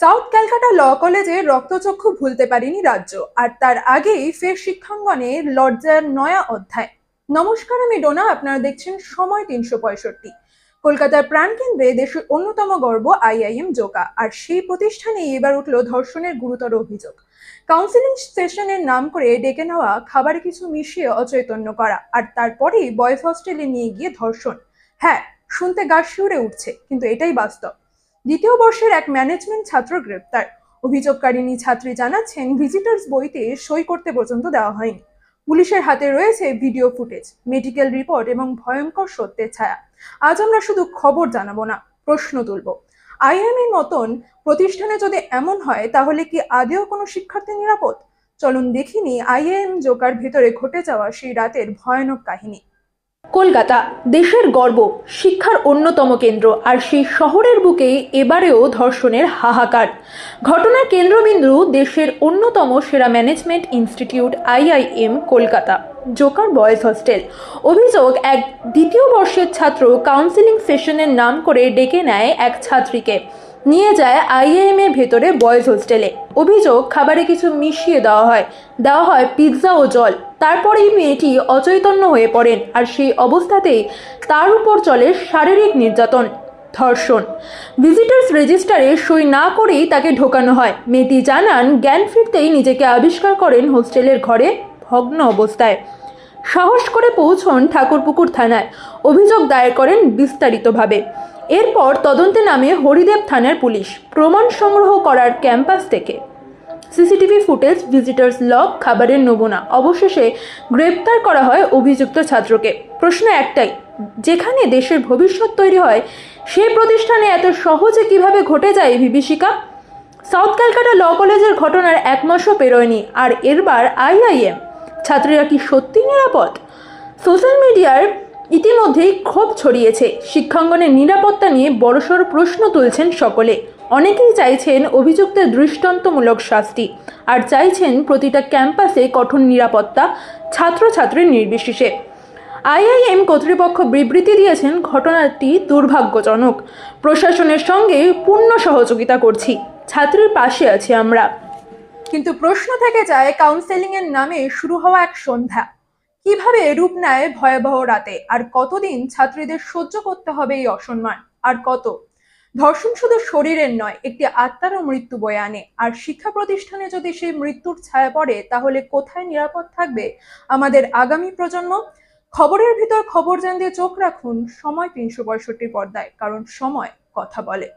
South Calcutta ল কলেজে রক্তচক্ষু ভুলতে পারেনি রাজ্য, আর তার আগেই ফের শিক্ষাঙ্গনে লজ্জার নয়া অধ্যায়। নমস্কার, আমি ডোনা, আপনারা দেখছেন সময় তিনশো পঁয়ষট্টি। কলকাতার প্রাণকেন্দ্রে দেশের অন্যতম গর্ব আইআইএম জোকা, আর সেই প্রতিষ্ঠানে এবার উঠল ধর্ষণের গুরুতর অভিযোগ। কাউন্সিলিং সেশনের নাম করে ডেকে নেওয়া, খাবারে কিছু মিশিয়ে অচৈতন্য করা, আর তারপরেই বয়েজ হস্টেলে নিয়ে গিয়ে ধর্ষণ। হ্যাঁ শুনতে গা শিউরে উঠছে, কিন্তু এটাই বাস্তব। দ্বিতীয় বর্ষের এক ম্যানেজমেন্ট ছাত্র গ্রেপ্তার। অভিযোগকারিণী ছাত্রী জানাচ্ছেন ভিজিটার্স বইতে সই করতে পর্যন্ত দেওয়া হয়নি। পুলিশের হাতে রয়েছে ভিডিও ফুটেজ মেডিকেল রিপোর্ট এবং ভয়ঙ্কর সত্যের ছায়া। আজ আমরা শুধু খবর জানাব না, প্রশ্ন তুলব। আইএম এর মতন প্রতিষ্ঠানে যদি এমন হয়, তাহলে কি আদেও কোনো শিক্ষার্থী নিরাপদ? চলুন দেখিনি আইএম জোকার ভেতরে ঘটে যাওয়া সেই রাতের ভয়ানক কাহিনী। কলকাতা দেশের গর্ব, শিক্ষার অন্যতম কেন্দ্র। আর সেই শহরের বুকে এবারেও ধর্ষণের হাহাকার। ঘটনার কেন্দ্রবিন্দু দেশের অন্যতম সেরা ম্যানেজমেন্ট ইনস্টিটিউট আইআইএম কলকাতা। জোকার বয়েজ হস্টেল। অভিযোগ, এক দ্বিতীয় বর্ষের ছাত্র কাউন্সিলিং সেশনের নাম করে ডেকে নেয় এক ছাত্রীকে। নিয়ে যায় আইআইএম এর ভেতরে বয়েজ হোস্টেলে। অভিযোগ, খাবারে কিছু মিশিয়ে দেওয়া হয়। দেওয়া হয় পিৎজা ও জল। তারপরেই মেয়েটি অচৈতন্য হয়ে পড়েন আর সেই অবস্থাতেই তার উপর চলে শারীরিক নির্যাতন, ধর্ষণ। ভিজিটার্স রেজিস্টারে সই না করেই তাকে ঢোকানো হয়। মেয়েটি জানান, জ্ঞান ফিরতেই নিজেকে আবিষ্কার করেন হোস্টেলের ঘরে ভগ্ন অবস্থায়। সাহস করে পৌঁছন ঠাকুরপুকুর থানায়। অভিযোগ দায়ের করেন বিস্তারিতভাবে। এরপর তদন্তে নামে হরিদেব থানার পুলিশ। প্রমাণ সংগ্রহ করার ক্যাম্পাস থেকে। সিসিটিভি ফুটেজ, ভিজিটার্স লগ খাবারের নমুনা। অবশেষে গ্রেপ্তার করা হয় অভিযুক্ত ছাত্রকে। প্রশ্ন একটাই, যেখানে দেশের ভবিষ্যৎ তৈরি হয়, সেই প্রতিষ্ঠানে এত সহজে কীভাবে ঘটে যায় বিভীষিকা? সাউথ ক্যালকাটা ল কলেজের ঘটনার এক মাসও পেরোয়নি, আর এরবার আইআইএম। ছাত্রীরা কি সত্যি নিরাপদ? সোশ্যাল মিডিয়ার ইতিমধ্যেই ক্ষোভ ছড়িয়েছে। শিক্ষাঙ্গনের নিরাপত্তা নিয়ে বড়সড় প্রশ্ন তুলছেন সকলে। অনেকেই চাইছেন অভিযুক্তের দৃষ্টান্তমূলক শাস্তি আর চাইছেন প্রতিটা ক্যাম্পাসে কঠোর নিরাপত্তা ছাত্রছাত্রীর নির্বিশেষে। আইআইএম কর্তৃপক্ষ বিবৃতি দিয়েছেন, ঘটনাটি দুর্ভাগ্যজনক। প্রশাসনের সঙ্গে পূর্ণ সহযোগিতা করছি। ছাত্রীর পাশে আছি আমরা। কিন্তু প্রশ্ন থেকে যায় কাউন্সেলিং এর নামে শুরু হওয়া এক সন্ধ্যা। কীভাবে রূপ নেয় ভয়াবহ রাতে আর কতদিন ছাত্রীদের সহ্য করতে হবে এই অসম্মান? আর কত? ধর্ষণ শুধু শরীরের নয়, একটি আত্মারও মৃত্যু বয়ে আনে। আর শিক্ষা প্রতিষ্ঠানে যদি সেই মৃত্যুর ছায়া পড়ে, তাহলে কোথায় নিরাপদ থাকবে আমাদের আগামী প্রজন্ম? খবরের ভিতর খবর জানতে চোখ রাখুন সময় তিনশো পঁয়ষট্টি পর্দায়, কারণ সময় কথা বলে।